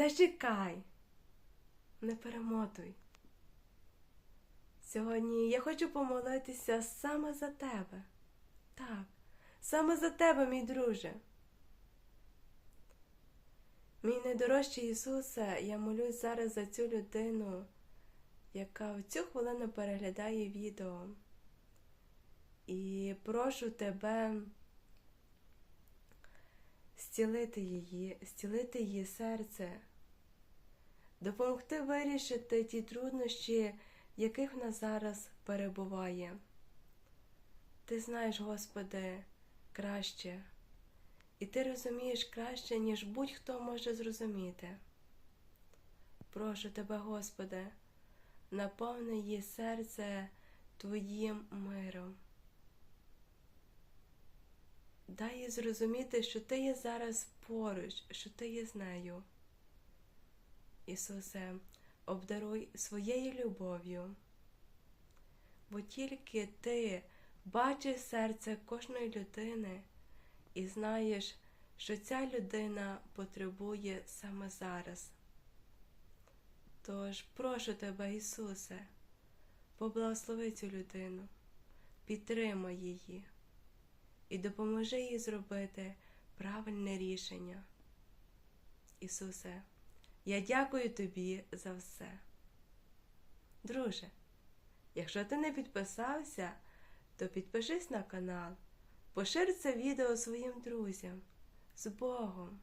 Зачекай, не перемотуй. Сьогодні я хочу помолитися саме за тебе. Так, саме за тебе, мій друже. Мій найдорожчий Ісусе, я молюсь зараз за цю людину, яка в цю хвилину переглядає відео. І прошу тебе зцілити її, зцілити її серце, допомогти вирішити ті труднощі, яких вона зараз перебуває. Ти знаєш, Господи, краще, і ти розумієш краще, ніж будь-хто може зрозуміти. Прошу тебе, Господи, наповни її серце Твоїм миром. Дай їй зрозуміти, що ти є зараз поруч, що ти є з нею. Ісусе, обдаруй своєю любов'ю, бо тільки ти бачиш серце кожної людини і знаєш, що ця людина потребує саме зараз. Тож прошу тебе, Ісусе, поблагослови цю людину, підтримай її і допоможи їй зробити правильне рішення. Ісусе, я дякую тобі за все. Друже, якщо ти не підписався, то підпишись на канал, пошир це відео своїм друзям з Богом.